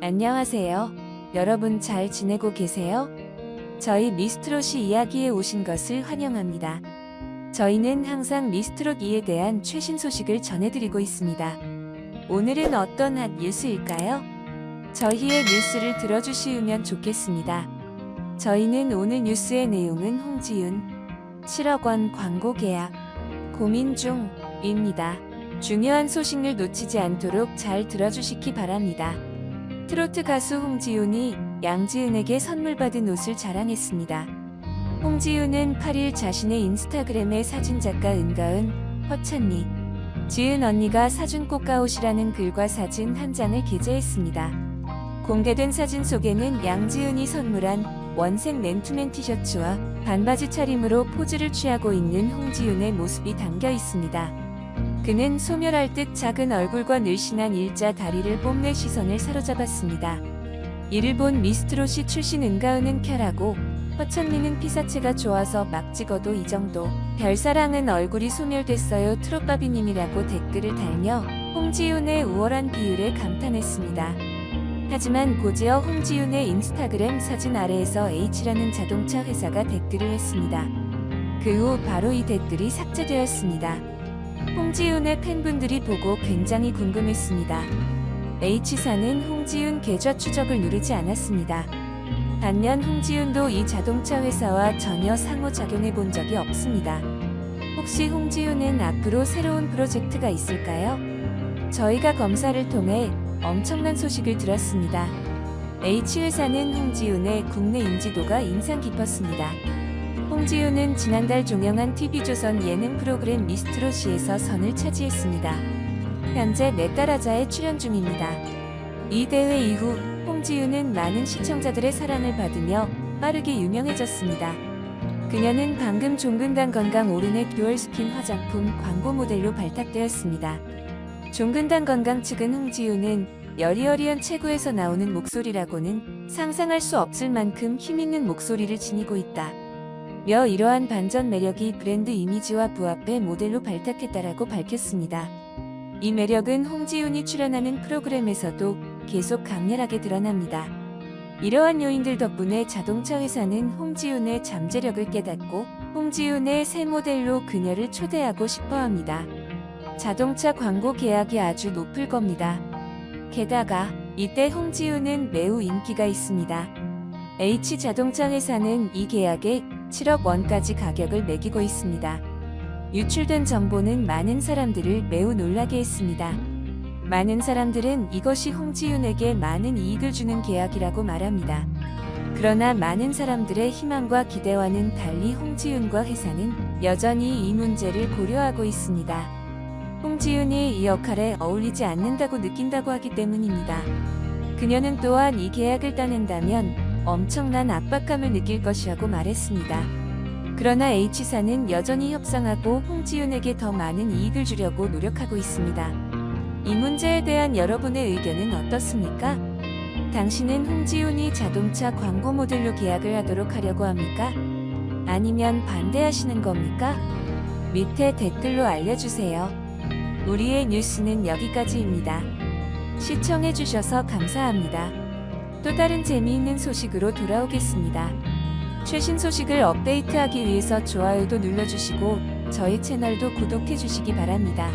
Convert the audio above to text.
안녕하세요. 여러분 잘 지내고 계세요? 저희 미스트롯이 이야기에 오신 것을 환영합니다. 저희는 항상 미스트롯 이에 대한 최신 소식을 전해드리고 있습니다. 오늘은 어떤 핫 뉴스일까요? 저희의 뉴스를 들어주시면 좋겠습니다. 저희는 오늘 뉴스의 내용은 홍지윤 7억 원 광고 계약 고민 중입니다. 중요한 소식을 놓치지 않도록 잘 들어주시기 바랍니다. 트로트 가수 홍지윤이 양지은에게 선물 받은 옷을 자랑했습니다. 홍지윤은 8일 자신의 인스타그램에 사진작가 은가은, 허찬미, 지은 언니가 사준 꽃가옷이라는 글과 사진 한 장을 게재했습니다. 공개된 사진 속에는 양지은이 선물한 원색 맨투맨 티셔츠와 반바지 차림으로 포즈를 취하고 있는 홍지윤의 모습이 담겨 있습니다. 그는 소멸할 듯 작은 얼굴과 늘씬한 일자 다리를 뽐내 시선을 사로잡았습니다. 이를 본 미스트롯이 출신 은가은은 켜라고 허천미는 피사체가 좋아서 막 찍어도 이 정도 별사랑은 얼굴이 소멸됐어요 트롯바비님이라고 댓글을 달며 홍지윤의 우월한 비율에 감탄했습니다. 하지만 고지어 홍지윤의 인스타그램 사진 아래에서 H라는 자동차 회사가 댓글을 했습니다. 그 후 바로 이 댓글이 삭제되었습니다. 홍지윤의 팬분들이 보고 굉장히 궁금했습니다. H사는 홍지윤 계좌 추적을 누르지 않았습니다. 반면 홍지윤도 이 자동차 회사와 전혀 상호작용해 본 적이 없습니다. 혹시 홍지윤은 앞으로 새로운 프로젝트가 있을까요? 저희가 검사를 통해 엄청난 소식을 들었습니다. H회사는 홍지윤의 국내 인지도가 인상 깊었습니다. 홍지윤은 지난달 종영한 TV조선 예능 프로그램 미스트롯시에서 선을 차지했습니다. 현재 넷따라자에 출연 중입니다. 이 대회 이후 홍지윤은 많은 시청자들의 사랑을 받으며 빠르게 유명해졌습니다. 그녀는 방금 종근당 건강 오른의 듀얼 스킨 화장품 광고 모델로 발탁되었습니다. 종근당 건강 측은 홍지윤은 여리여리한 체구에서 나오는 목소리라고는 상상할 수 없을 만큼 힘있는 목소리를 지니고 있다. 며 이러한 반전 매력이 브랜드 이미지와 부합해 모델로 발탁했다라고 밝혔습니다. 이 매력은 홍지윤이 출연하는 프로그램에서도 계속 강렬하게 드러납니다. 이러한 요인들 덕분에 자동차 회사는 홍지윤의 잠재력을 깨닫고 홍지윤의 새 모델로 그녀를 초대하고 싶어 합니다. 자동차 광고 계약이 아주 높을 겁니다. 게다가 이때 홍지윤은 매우 인기가 있습니다. H 자동차 회사는 이 계약에 7억 원까지 가격을 매기고 있습니다. 유출된 정보는 많은 사람들을 매우 놀라게 했습니다. 많은 사람들은 이것이 홍지윤에게 많은 이익을 주는 계약이라고 말합니다. 그러나 많은 사람들의 희망과 기대와는 달리 홍지윤과 회사는 여전히 이 문제를 고려하고 있습니다. 홍지윤이 이 역할에 어울리지 않는다고 느낀다고 하기 때문입니다. 그녀는 또한 이 계약을 따낸다면 엄청난 압박감을 느낄 것이라고 말했습니다. 그러나 H사는 여전히 협상하고 홍지윤에게 더 많은 이익을 주려고 노력하고 있습니다. 이 문제에 대한 여러분의 의견은 어떻습니까? 당신은 홍지윤이 자동차 광고 모델로 계약을 하도록 하려고 합니까? 아니면 반대하시는 겁니까? 밑에 댓글로 알려주세요. 우리의 뉴스는 여기까지입니다. 시청해주셔서 감사합니다. 또 다른 재미있는 소식으로 돌아오겠습니다. 최신 소식을 업데이트하기 위해서 좋아요도 눌러주시고 저희 채널도 구독해주시기 바랍니다.